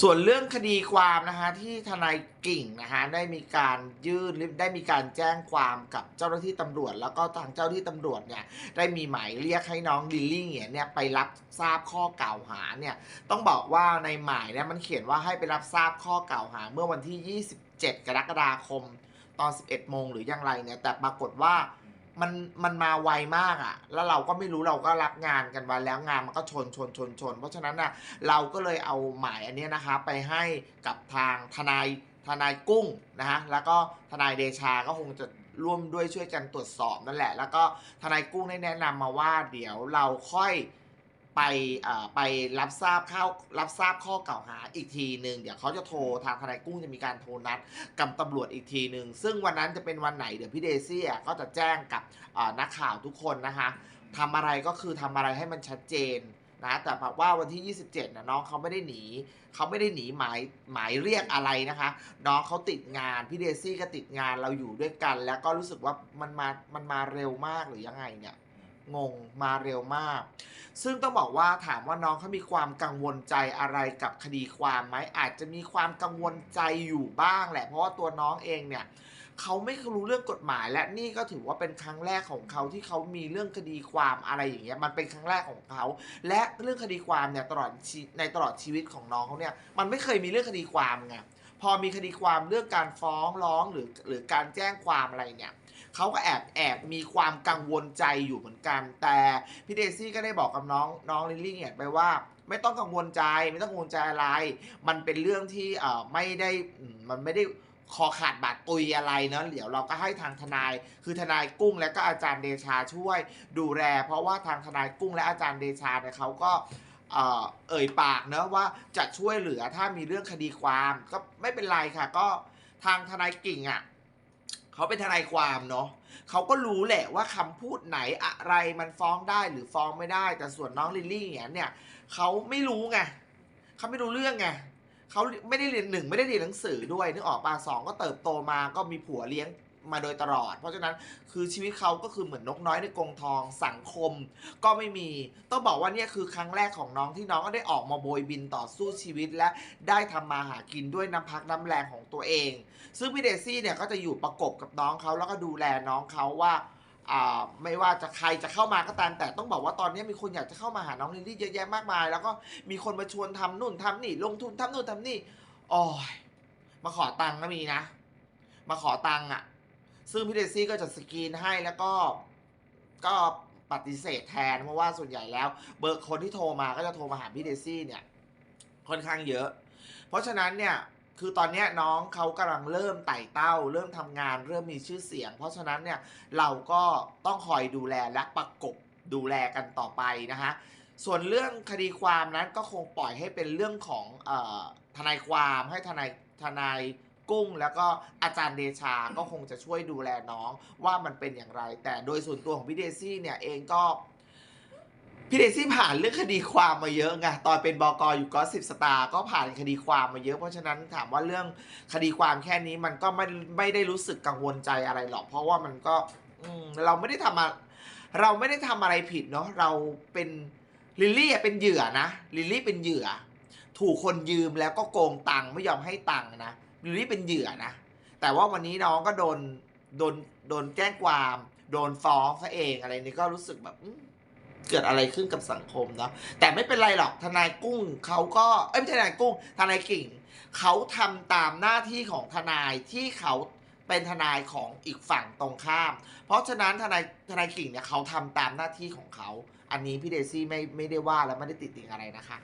ส่วนเรื่องคดีความนะคะที่ทนายกิ่งนะคะได้มีการยื่นได้มีการแจ้งความกับเจ้าหน้าที่ตำรวจ แล้วก็ทางเจ้าหน้าที่ตำรวจเนี่ยได้มีหมายเรียกให้น้องดิลลี่เนี่ยเนี่ยไปรับทราบข้อกล่าวหาเนี่ยต้องบอกว่าในหมายเนี่ยมันเขียนว่าให้ไปรับทราบข้อกล่าวหา เมื่อวันที่ 27 กรกฎาคมตอน 11 โมงหรืออย่างไรเนี่ยแต่ปรากฏว่า มันมันมาไวมากอะ่ะ แล้วเราก็ไม่รู้เราก็รับงานกันมาแล้วงานมันก็ชนชนชนชน เพราะฉะนั้นน่ะเราก็เลยเอาหมายอันนี้นะคะไปให้กับทางทนายทนายกุ้งนะฮะแล้วก็ทนายเดชาก็คงจะร่วมด้วยช่วยกันตรวจสอบนั่นแหละ แล้วก็ทนายกุ้งได้แนะนำมาว่าเดี๋ยวเราค่อย ไปไปรับทราบข้ารับทราบข้อกล่าวหาอีกทีหนึ่งเดี๋ยวเขาจะโทรทางทนายกุ้งจะมีการโทรนัดกับตำรวจอีกทีหนึ่งซึ่งวันนั้นจะเป็นวันไหนเดี๋ยวพี่เดซี่ก็จะแจ้งกับนักข่าวทุกคนนะคะทำอะไรก็คือทำอะไรให้มันชัดเจนนะแต่แบบว่าวันที่ 27นะน้องเขาไม่ได้หนีเขาไม่ได้หนีหมายหมายเรียกอะไรนะคะ น้องเขาติดงานพี่เดซี่ก็ติดงานเราอยู่ด้วยกัน แล้วก็รู้สึกว่ามันมามันมาเร็วมากหรือยังไงเนี่ย งงมาเร็วมาก ซึ่งต้องบอกว่าถามว่าน้องเขามีความกังวลใจอะไรกับคดีความไหมอาจจะมีความกังวลใจอยู่บ้างแหละ เพราะว่าตัวน้องเองเนี่ยเขาไม่รู้เรื่องกฎหมาย และนี่ก็ถือว่าเป็นครั้งแรกของเขาที่เขามีเรื่องคดีความอะไรอย่างเงี้ยมันเป็นครั้งแรกของเขา และเรื่องคดีความเนี่ยตลอดในตลอดชีวิตของน้องเขาเนี่ยมันไม่เคยมีเรื่องคดีความไง พอมีคดีความเรื่องการฟ้องร้องหรือหรือการแจ้งความอะไรเนี่ยเขาก็แอบแอบมีความกังวลใจอยู่เหมือนกัน แต่พี่เดซี่ก็ได้บอกกับน้องน้องลิลลี่เนี่ยไปว่าไม่ต้องกังวลใจไม่ต้องกังวลใจอะไร มันเป็นเรื่องที่เอ่อไม่ได้มันไม่ได้คอขาดบาดตุยอะไรเนาะเดี๋ยวเราก็ให้ทางทนาย คือทนายกุ้งและก็อาจารย์เดชาช่วยดูแลเพราะว่าทางทนายกุ้งและอาจารย์เดชาเนี่ยเขาก็ เอ่ยปากเนะว่าจะช่วยเหลือถ้ามีเรื่องคดีความก็ไม่เป็นไรค่ะ ก็ทางทนายกิ่งอะเขาเป็นทนายความเนาะเขาก็รู้แหละว่าคำพูดไหนอะไรมันฟ้องได้หรือฟ้องไม่ได้ แต่ส่วนน้องลิลลี่เนี่ยเนี่ยเขาไม่รู้ไงเขาไม่รู้เรื่องไงเขาไม่ได้เรียนหนึ่งไม่ได้เรียนหนังสือด้วยนึกออกปะสองก็เติบโตมาก็มีผัวเลี้ยง มาโดยตลอด เพราะฉะนั้นคือชีวิตเขาก็คือเหมือนนกน้อยในกรงทองสังคม ก็ไม่มี ต้องบอกว่าเนี่ยคือครั้งแรกของน้องที่น้องก็ได้ออกมาโบยบินต่อสู้ชีวิตและได้ทำมาหากินด้วยน้ำพักน้ำแรงของตัวเอง ซึ่งพี่เดซี่เนี่ยก็จะอยู่ประกบกับน้องเขาแล้วก็ดูแลน้องเขาว่าไม่ว่าจะใครจะเข้ามาก็ตามแต่ต้องบอกว่าตอนนี้มีคนอยากจะเข้ามาหาน้องลิลลี่เยอะแยะมากมาย แล้วก็มีคนมาชวนทำนู่นทำนี่ ลงทุนทำนู่นทำนี่โอ้ยมาขอตังค์ก็มีนะ มาขอตังค์อะ ซึ่งพี่เดซี่ก็จะสกรีนให้แล้วก็ก็ปฏิเสธแทน เพราะว่าส่วนใหญ่แล้ว เบอร์คนที่โทรมาก็จะโทรมาหาพี่เดซี่เนี่ยค่อนข้างเยอะ เพราะฉะนั้นเนี่ยคือตอนนี้น้องเขากำลังเริ่มไต่เต้า เริ่มทำงานเริ่มมีชื่อเสียง เพราะฉะนั้นเนี่ยเราก็ต้องคอยดูแลและประกบดูแลกันต่อไปนะคะส่วนเรื่องคดีความนั้นก็คงปล่อยให้เป็นเรื่องของออทนายความให้ทนายทนาย กุ้ง แล้วก็อาจารย์เดชาก็คงจะช่วยดูแลน้องว่ามันเป็นอย่างไร แต่โดยส่วนตัวของพี่เดซี่เนี่ยเองก็พี่เดซี่ผ่านเรื่องคดีความมาเยอะไงตอนเป็นบกอยู่ก็สิบสตาร์ก็ผ่านคดีความมาเยอะ เพราะฉะนั้นถามว่าเรื่องคดีความแค่นี้มันก็ไม่ไม่ได้รู้สึกกังวลใจอะไรหรอก เพราะว่ามันก็อืเราไม่ได้ทำอะเราไม่ได้ทำอะไรผิดเนาะเราเป็นลิลลี่เป็นเหยื่อนะลิลลี่เป็นเหยื่อ ถูกคนยืมแล้วก็โกงตังค์ไม่ยอมให้ตังค์นะ ลิลลี่เป็นเหยื่อนะ แต่ว่าวันนี้น้องก็โดนโดนโดนแจ้งความ โดนฟ้องซะเองอะไรนี่ก็รู้สึกแบบเกิดอะไรขึ้นกับสังคมเนาะแต่ไม่เป็นไรหรอกทนายกุ้งเขาก็เอ้ยไม่ใช่ทนายกุ้งทนายกิ่งเขาทำตามหน้าที่ของทนายที่เขาเป็นทนายของอีกฝั่งตรงข้าม เพราะฉะนั้นทนายทนายกิ่งเนี่ยเขาทำตามหน้าที่ของเขา อันนี้พี่เดซี่ไม่ไม่ได้ว่าและไม่ได้ติดติงอะไรนะคะ